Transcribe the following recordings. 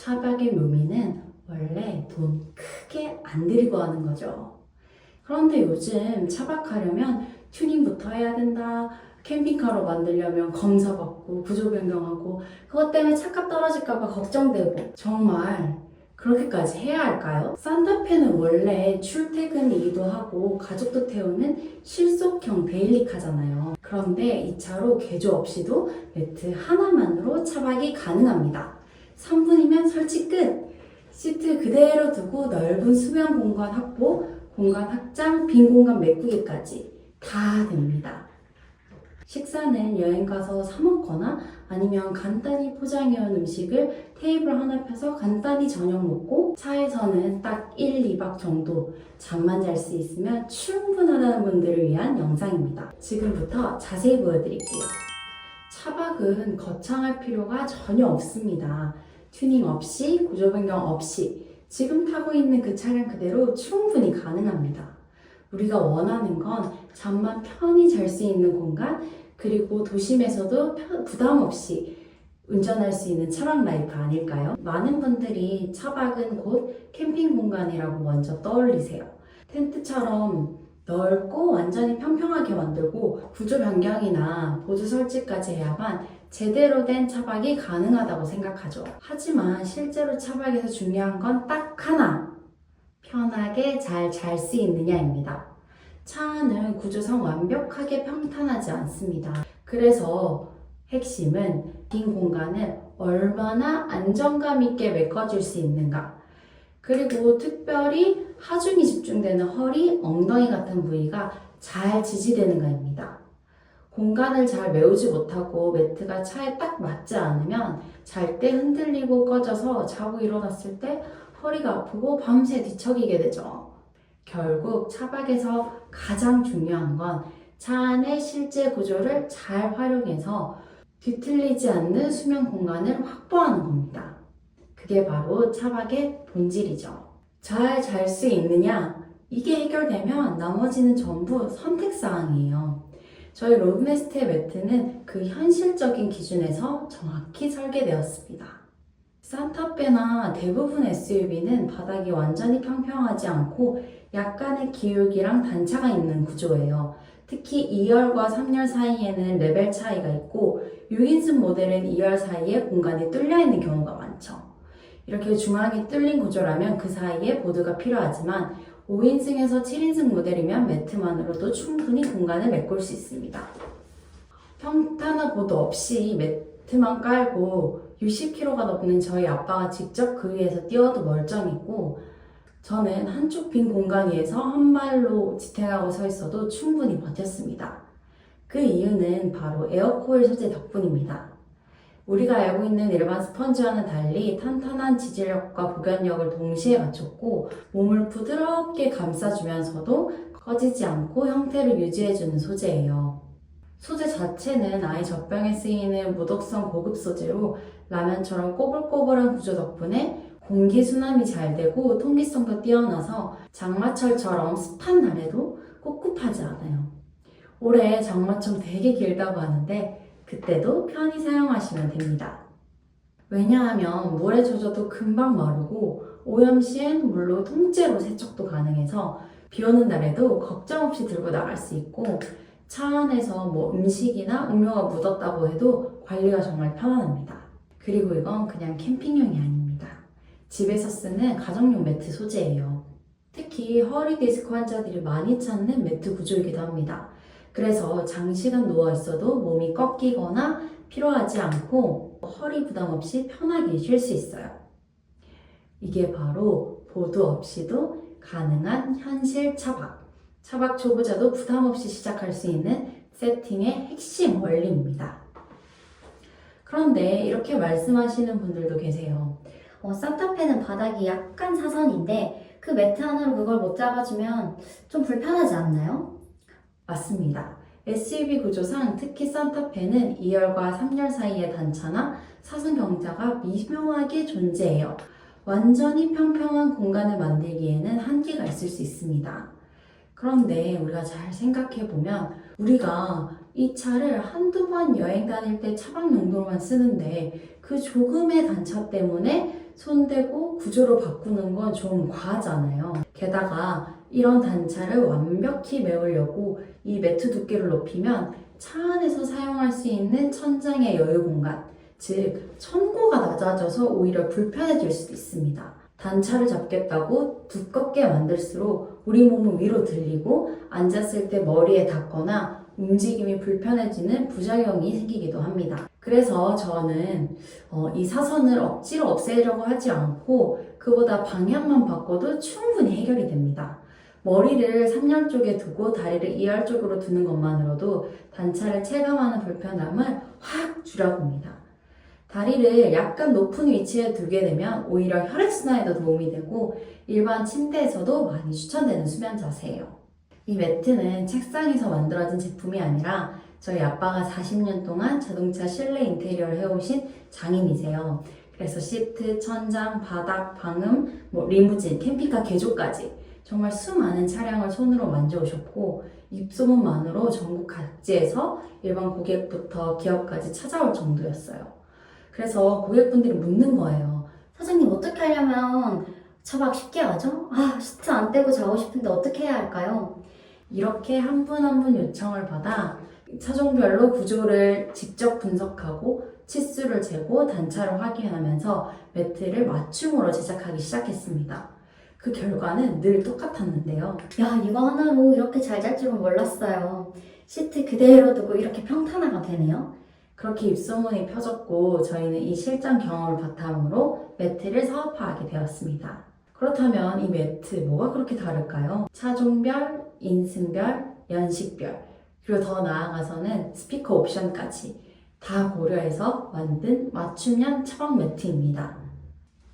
차박의 묘미는 원래 돈 크게 안 들이고 하는 거죠. 그런데 요즘 차박하려면 튜닝부터 해야 된다. 캠핑카로 만들려면 검사 받고 구조 변경하고 그것 때문에 차값 떨어질까봐 걱정되고 정말 그렇게까지 해야 할까요? 산타페는 원래 출퇴근이기도 하고 가족도 태우는 실속형 데일리카잖아요. 그런데 이 차로 개조 없이도 매트 하나만으로 차박이 가능합니다. 3분이면 설치 끝! 시트 그대로 두고 넓은 수면 공간 확보, 공간 확장, 빈 공간 메꾸기까지 다 됩니다. 식사는 여행 가서 사 먹거나 아니면 간단히 포장해온 음식을 테이블 하나 펴서 간단히 저녁 먹고 차에서는 딱 1, 2박 정도 잠만 잘 수 있으면 충분하다는 분들을 위한 영상입니다. 지금부터 자세히 보여드릴게요. 차박은 거창할 필요가 전혀 없습니다. 튜닝 없이, 구조 변경 없이 지금 타고 있는 그 차량 그대로 충분히 가능합니다. 우리가 원하는 건 잠만 편히 잘 수 있는 공간, 그리고 도심에서도 편- 부담 없이 운전할 수 있는 차박 라이프 아닐까요? 많은 분들이 차박은 곧 캠핑 공간이라고 먼저 떠올리세요. 텐트처럼 넓고 완전히 평평하게 만들고 구조 변경이나 보조 설치까지 해야만 제대로 된 차박이 가능하다고 생각하죠. 하지만 실제로 차박에서 중요한 건 딱 하나. 편하게 잘 잘 수 있느냐입니다. 차 안은 구조상 완벽하게 평탄하지 않습니다. 그래서 핵심은 빈 공간을 얼마나 안정감 있게 메꿔줄 수 있는가. 그리고 특별히 하중이 집중되는 허리, 엉덩이 같은 부위가 잘 지지되는가입니다. 공간을 잘 메우지 못하고 매트가 차에 딱 맞지 않으면 잘 때 흔들리고 꺼져서 자고 일어났을 때 허리가 아프고 밤새 뒤척이게 되죠. 결국 차박에서 가장 중요한 건 차 안의 실제 구조를 잘 활용해서 뒤틀리지 않는 수면 공간을 확보하는 겁니다. 그게 바로 차박의 본질이죠. 잘 잘 수 있느냐? 이게 해결되면 나머지는 전부 선택사항이에요. 저희 로브네스트의 매트는 그 현실적인 기준에서 정확히 설계되었습니다. 산타페나 대부분 SUV는 바닥이 완전히 평평하지 않고 약간의 기울기랑 단차가 있는 구조예요. 특히 2열과 3열 사이에는 레벨 차이가 있고 6인승 모델은 2열 사이에 공간이 뚫려 있는 경우가 많죠. 이렇게 중앙이 뚫린 구조라면 그 사이에 보드가 필요하지만 5인승에서 7인승 모델이면 매트만으로도 충분히 공간을 메꿀 수 있습니다. 평탄한 보드 없이 매트만 깔고 60kg가 넘는 저희 아빠가 직접 그 위에서 뛰어도 멀쩡했고 저는 한쪽 빈 공간 위에서 한 발로 지탱하고 서 있어도 충분히 버텼습니다. 그 이유는 바로 에어코일 소재 덕분입니다. 우리가 알고 있는 일반 스펀지와는 달리 탄탄한 지질력과 복연력을 동시에 갖췄고 몸을 부드럽게 감싸주면서도 꺼지지 않고 형태를 유지해주는 소재예요. 소재 자체는 아이 젖병에 쓰이는 무독성 고급 소재로 라면처럼 꼬불꼬불한 구조 덕분에 공기 순환이 잘 되고 통기성도 뛰어나서 장마철처럼 습한 날에도 꿉꿉하지 않아요. 올해 장마철 되게 길다고 하는데 그때도 편히 사용하시면 됩니다. 왜냐하면 물에 젖어도 금방 마르고 오염 시엔 물로 통째로 세척도 가능해서 비 오는 날에도 걱정 없이 들고 나갈 수 있고 차 안에서 뭐 음식이나 음료가 묻었다고 해도 관리가 정말 편안합니다. 그리고 이건 그냥 캠핑용이 아닙니다. 집에서 쓰는 가정용 매트 소재예요. 특히 허리 디스크 환자들이 많이 찾는 매트 구조이기도 합니다. 그래서 장시간 누워 있어도 몸이 꺾이거나 피로하지 않고 허리 부담 없이 편하게 쉴 수 있어요. 이게 바로 보드 없이도 가능한 현실 차박. 차박 초보자도 부담 없이 시작할 수 있는 세팅의 핵심 원리입니다. 그런데 이렇게 말씀하시는 분들도 계세요. 어, 산타페는 바닥이 약간 사선인데 그 매트 하나로 그걸 못 잡아주면 좀 불편하지 않나요? 맞습니다. SUV 구조상 특히 산타페는 2열과 3열 사이의 단차나 사선 경자가 미묘하게 존재해요. 완전히 평평한 공간을 만들기에는 한계가 있을 수 있습니다. 그런데 우리가 잘 생각해 보면 우리가 이 차를 한두 번 여행 다닐 때 차박 용도로만 쓰는데 그 조금의 단차 때문에 손대고 구조를 바꾸는 건 좀 과하잖아요. 게다가 이런 단차를 완벽히 메우려고 이 매트 두께를 높이면 차 안에서 사용할 수 있는 천장의 여유 공간, 즉 천고가 낮아져서 오히려 불편해질 수도 있습니다. 단차를 잡겠다고 두껍게 만들수록 우리 몸은 위로 들리고 앉았을 때 머리에 닿거나 움직임이 불편해지는 부작용이 생기기도 합니다. 그래서 저는 어, 이 사선을 억지로 없애려고 하지 않고 그보다 방향만 바꿔도 충분히 해결이 됩니다. 머리를 3열 쪽에 두고 다리를 2열 쪽으로 두는 것만으로도 단차를 체감하는 불편함을 확 줄여봅니다. 다리를 약간 높은 위치에 두게 되면 오히려 혈액순환에도 도움이 되고 일반 침대에서도 많이 추천되는 수면 자세예요. 이 매트는 책상에서 만들어진 제품이 아니라 저희 아빠가 40년 동안 자동차 실내 인테리어를 해오신 장인이세요. 그래서 시트, 천장, 바닥, 방음, 뭐 리무진, 캠핑카 개조까지 정말 수많은 차량을 손으로 만져오셨고 입소문만으로 전국 각지에서 일반 고객부터 기업까지 찾아올 정도였어요. 그래서 고객분들이 묻는 거예요. 사장님 어떻게 하려면 차박 쉽게 하죠? 아 시트 안 떼고 자고 싶은데 어떻게 해야 할까요? 이렇게 한 분 한 분 요청을 받아 차종별로 구조를 직접 분석하고 치수를 재고 단차를 확인하면서 매트를 맞춤으로 제작하기 시작했습니다. 그 결과는 늘 똑같았는데요. 야 이거 하나로 이렇게 잘 잘 줄은 몰랐어요. 시트 그대로 두고 이렇게 평탄화가 되네요. 그렇게 입소문이 펴졌고 저희는 이 실전 경험을 바탕으로 매트를 사업화하게 되었습니다. 그렇다면 이 매트 뭐가 그렇게 다를까요? 차종별, 인승별, 연식별, 그리고 더 나아가서는 스피커 옵션까지 다 고려해서 만든 맞춤형 차박 매트입니다.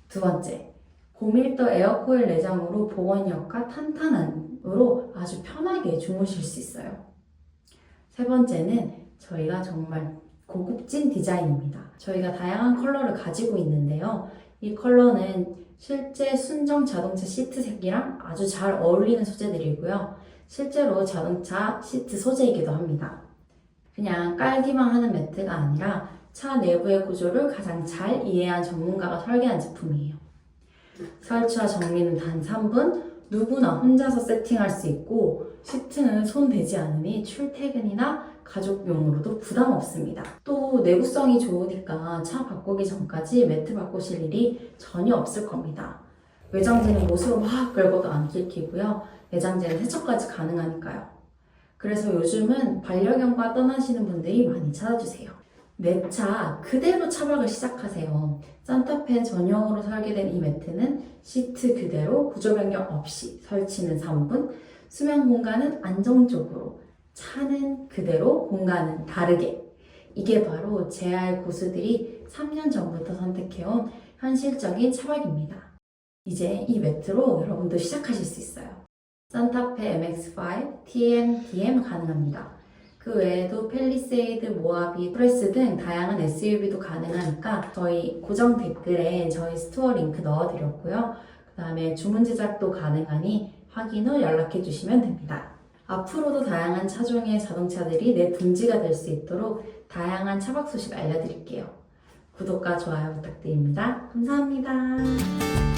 두 번째, 고밀도 에어코일 내장으로 보건력과 탄탄함으로 아주 편하게 주무실 수 있어요. 세 번째는 저희가 정말 고급진 디자인입니다. 저희가 다양한 컬러를 가지고 있는데요. 이 컬러는 실제 순정 자동차 시트 색이랑 아주 잘 어울리는 소재들이고요. 실제로 자동차 시트 소재이기도 합니다. 그냥 깔기만 하는 매트가 아니라 차 내부의 구조를 가장 잘 이해한 전문가가 설계한 제품이에요. 설치와 정리는 단 3분, 누구나 혼자서 세팅할 수 있고 시트는 손 대지 않으니 출퇴근이나 가족용으로도 부담 없습니다. 또 내구성이 좋으니까 차 바꾸기 전까지 매트 바꾸실 일이 전혀 없을 겁니다. 외장재는 못으로 막 긁어도 안 긁히고요. 내장재는 세척까지 가능하니까요. 그래서 요즘은 반려견과 떠나시는 분들이 많이 찾아주세요. 내차 그대로 차박을 시작하세요. 산타페 전용으로 설계된 이 매트는 시트 그대로 구조 변경 없이 설치는 3분, 수면 공간은 안정적으로, 차는 그대로, 공간은 다르게. 이게 바로 제알 고수들이 3년 전부터 선택해온 현실적인 차박입니다. 이제 이 매트로 여러분도 시작하실 수 있어요. 산타페 MX5, TM, DM 가능합니다. 그 외에도 펠리세이드, 모하비, 프레스 등 다양한 SUV도 가능하니까 저희 고정 댓글에 저희 스토어 링크 넣어드렸고요. 그 다음에 주문 제작도 가능하니 확인 후 연락해 주시면 됩니다. 앞으로도 다양한 차종의 자동차들이 내 둥지가 될 수 있도록 다양한 차박 소식 알려드릴게요. 구독과 좋아요 부탁드립니다. 감사합니다.